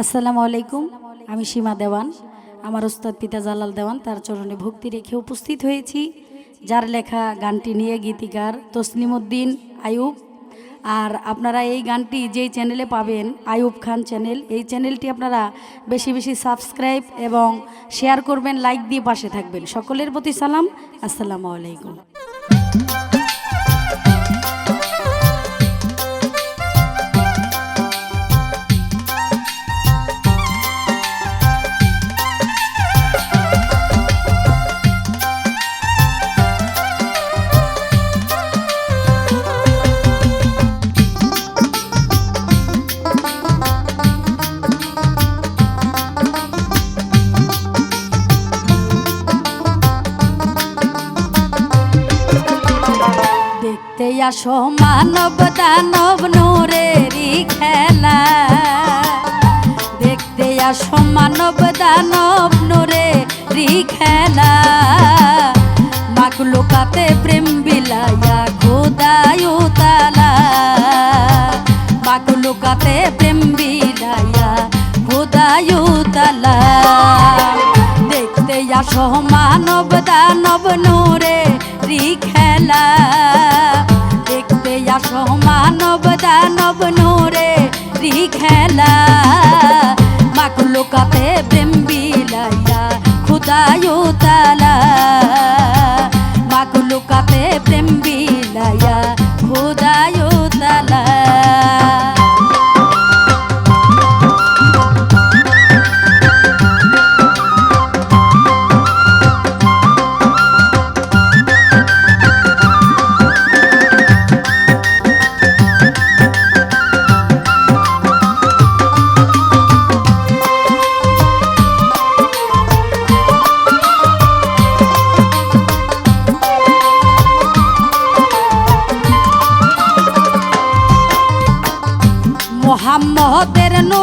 আসসালামু আলাইকুম, আমি সীমা দেওয়ান, আমার ওস্তাদ পিতা জালাল দেওয়ান, তার চরণে ভক্তি রেখে উপস্থিত হয়েছি। যার লেখা গানটি নিয়ে গীতিকার তসলিমউদ্দিন আয়ুব আর আপনারা এই গানটি যেই চ্যানেলে পাবেন আয়ুব খান চ্যানেল, এই চ্যানেলটি আপনারা বেশি বেশি সাবস্ক্রাইব এবং শেয়ার করবেন, লাইক দিয়ে পাশে থাকবেন। সকলের প্রতি সালাম, আসসালামু আলাইকুম। দেখতে আসো মানব দানব নূরেরই খেলা। দেখতে আসো মানব দানব নূরেরই খেলা। মাকলুকাতে প্রেম বিলাইয়া খোদায়ু তালা মাকলুকাতে প্রেম বিলাইয়া খোদায়ু তালা দেখতে আসো মানব দানব নূরে রি খেলা।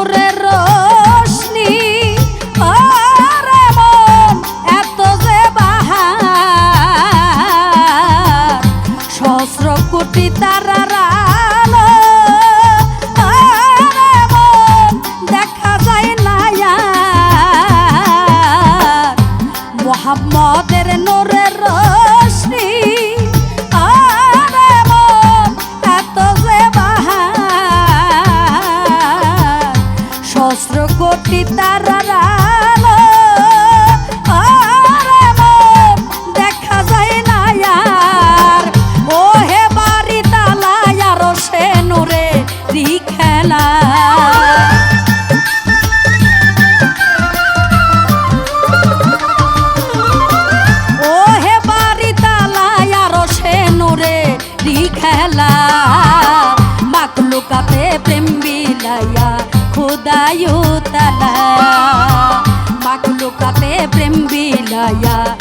মোহাম্মদের নূরের খুদায়ু তালা মাকলুকাতে প্রেম বিলাইয়া খুদায়ু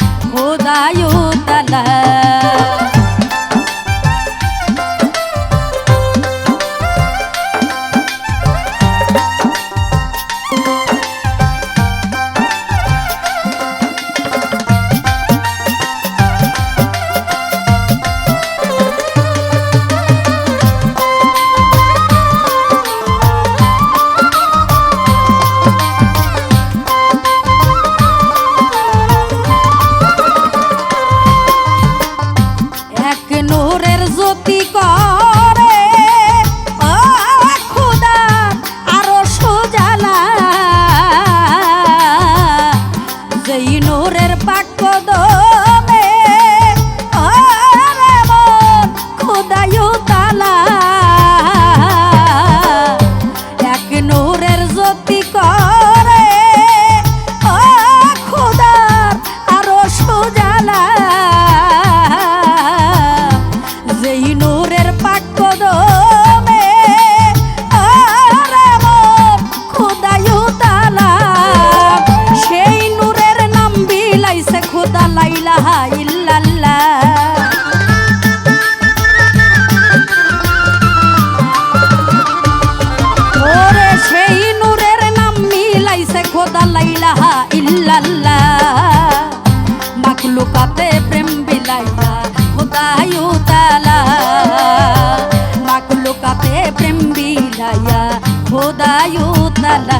মিলাইছে খোদা লাইলাহা ইল্লাল্লাহ। মাকলুকাতে প্রেম বিলাইয়া খোদায়ু তালা মাকলুকাতে প্রেম বিলাইয়া খোদায়ু তালা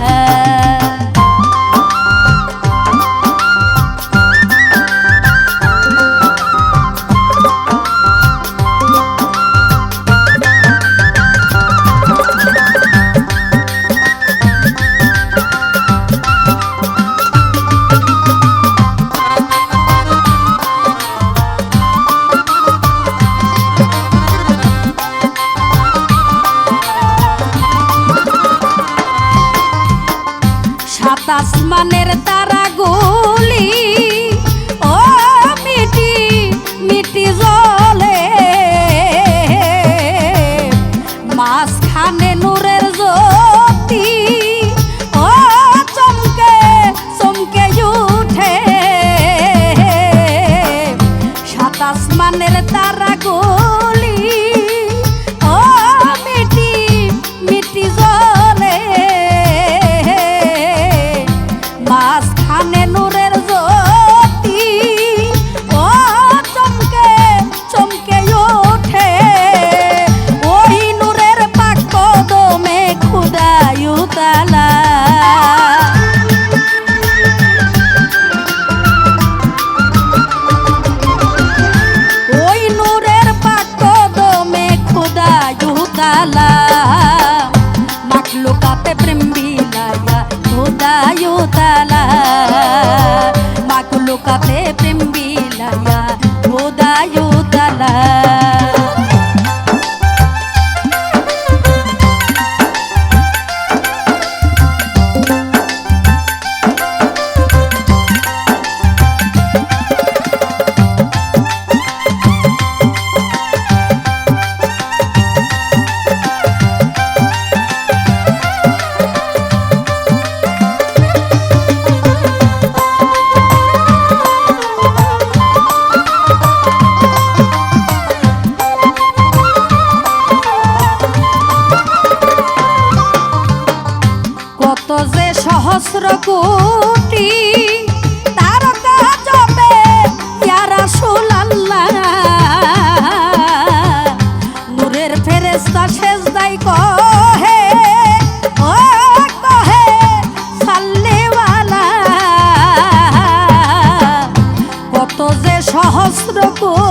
করা อยู่แต่ সহস্র কোটি তারকা জপে ইয়ারা সোলাল্লা। নূরের ফেরেস্তা শেষ দায় কহে, ও কহে সাল্লেওয়ালা। কত যে সহস্র কোটি